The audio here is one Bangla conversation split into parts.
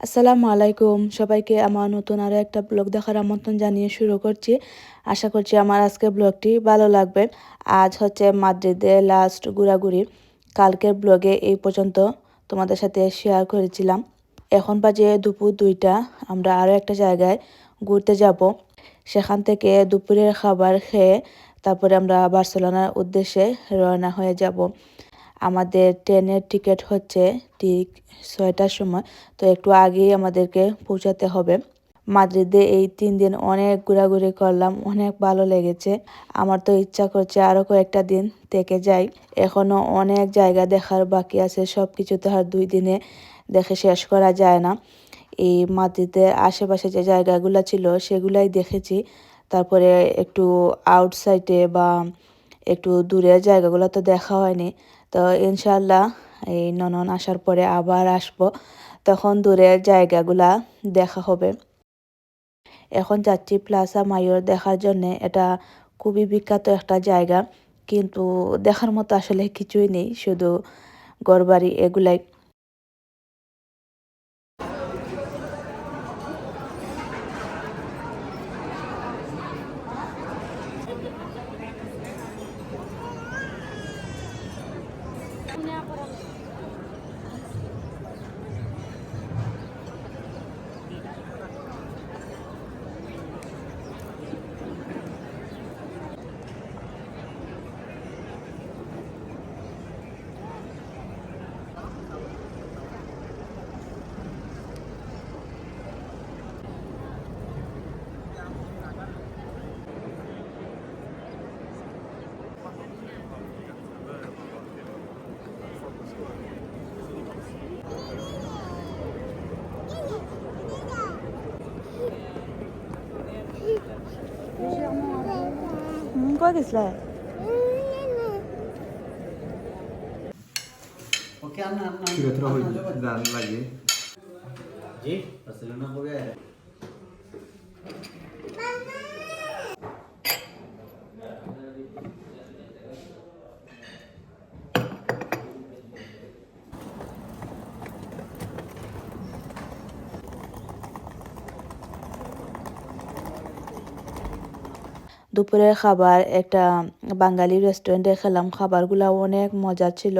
আসসালামু আলাইকুম। সবাইকে আমার নতুন আরও একটা ব্লগ দেখার আমন্ত্রণ জানিয়ে শুরু করছি। আশা করছি আমার আজকের ব্লগটি ভালো লাগবে। আজ হচ্ছে মাদ্রিদে লাস্ট ঘোরাঘুরি। কালকের ব্লগে এই পর্যন্ত তোমাদের সাথে শেয়ার করেছিলাম। এখন বাজে দুপুর দুইটা। আমরা আরও একটা জায়গায় ঘুরতে যাব। সেখান থেকে দুপুরের খাবার খেয়ে তারপরে আমরা বার্সেলোনার উদ্দেশ্যে রওনা হয়ে যাব। আমাদের ট্রেনের টিকিট হচ্ছে ঠিক ছয়টার সময়, তো একটু আগেই আমাদেরকে পৌঁছাতে হবে। মাদ্রিদে এই তিন দিন অনেক ঘোরাঘুরি করলাম, অনেক ভালো লেগেছে। আমার তো ইচ্ছা করছে আরও কয়েকটা দিন থেকে যাই। এখনও অনেক জায়গা দেখার বাকি আছে সব কিছু তো আর দুই দিনে দেখে শেষ করা যায় না। এই মাদ্রিদের আশেপাশে যে জায়গাগুলো ছিল সেগুলাই দেখেছি। তারপরে একটু আউটসাইডে বা একটু দূরের জায়গাগুলো তো দেখা হয়নি। তো ইনশাল্লাহ এই ননন আসার পরে আবার আসব। তখন দূরের জায়গাগুলা দেখা হবে। এখন যাচ্ছি প্লাসা মায়র দেখার জন্য। এটা খুবই বিখ্যাত একটা জায়গা। কিন্তু দেখার মতো আসলে কিছুই নেই। শুধু গড়বাড়ি এগুলাই। Ini. डोका किसला है? ओके आना आना फिर थोड़ा हो जाने लगे? जी असलना हो गया है। দুপুরের খাবার, একটা বাঙালি রেস্টুরেন্টে খেলাম। খাবারগুলো অনেক মজা ছিল।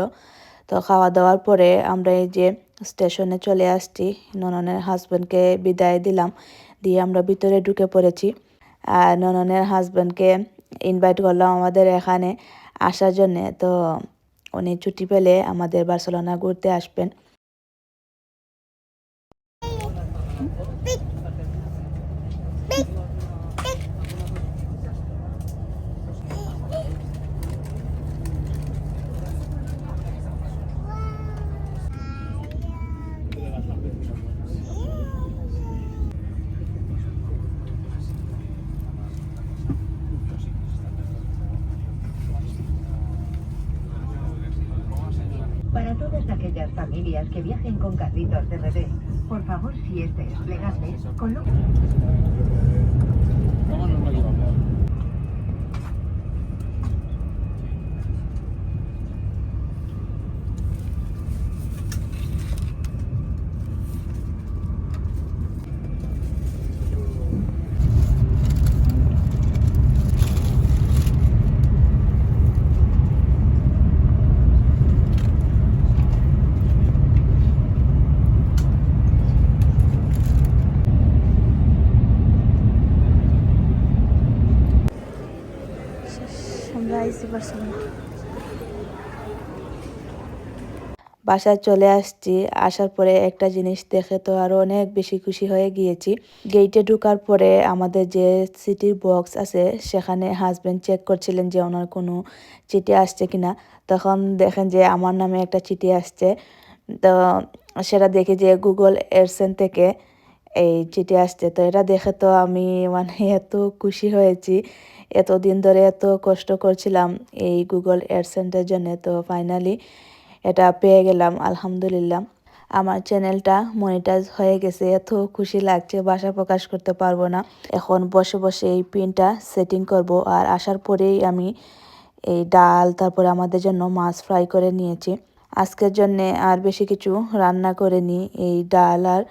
তো খাওয়া দাওয়ার পরে আমরা এই যে স্টেশনে চলে আসছি। নননের হাজব্যান্ডকে বিদায় দিলাম। দিয়ে আমরা ভিতরে ঢুকে পড়েছি। আর নননের হাজব্যান্ডকে ইনভাইট করলাম আমাদের এখানে আসার জন্যে। তো উনি ছুটি পেলে আমাদের বার্সেলোনা ঘুরতে আসবেন। Aquellas familias que viajen con carritos de bebé, por favor, si este es plegable, coloque. বাসায়। চলে আসছি, আসার পরে একটা জিনিস দেখে তো আরও অনেক বেশি খুশি হয়ে গিয়েছি। গেইটে ঢুকার পরে আমাদের যে সিটির বক্স আছে, সেখানে হাজব্যান্ড চেক করছিলেন যে ওনার কোনো চিঠি আসছে কিনা। তখন দেখেন যে আমার নামে একটা চিঠি আসছে। তো সেটা দেখে যে গুগল এডসেন থেকে এই চিঠি আসছে। তো এটা দেখে তো আমি মানে এত খুশি হয়েছি। এতদিন ধরে এত কষ্ট করছিলাম এই গুগল এডসেন্টের জন্য। তো ফাইনালি এটা পেয়ে গেলাম, আলহামদুলিল্লাহ। আমার চ্যানেলটা মনিটাইজ হয়ে গেছে। এত খুশি লাগছে বাসা প্রকাশ করতে পারব না। এখন বসে বসে এই পিনটা সেটিং করব। আর আসার পরেই আমি এই ডাল, তারপরে আমাদের জন্য মাছ ফ্রাই করে নিয়েছি। আজকের জন্যে আর বেশি কিছু রান্না করে নিই এই ডাল আর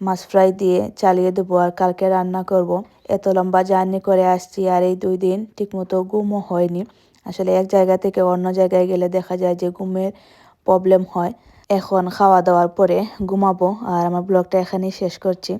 মাছ ফ্রাই দিয়ে চালিয়ে দেবো আর কালকে রান্না করব। এত লম্বা জার্নি করে আসছি আর এই দুই দিন ঠিকমতো ঘুমও হয়নি। আসলে এক জায়গা থেকে অন্য জায়গায় গেলে দেখা যায় যে ঘুমের প্রবলেম হয়। এখন খাওয়া দাওয়ার পরে ঘুমাবো আর আমার ব্লগটা এখানেই শেষ করছি।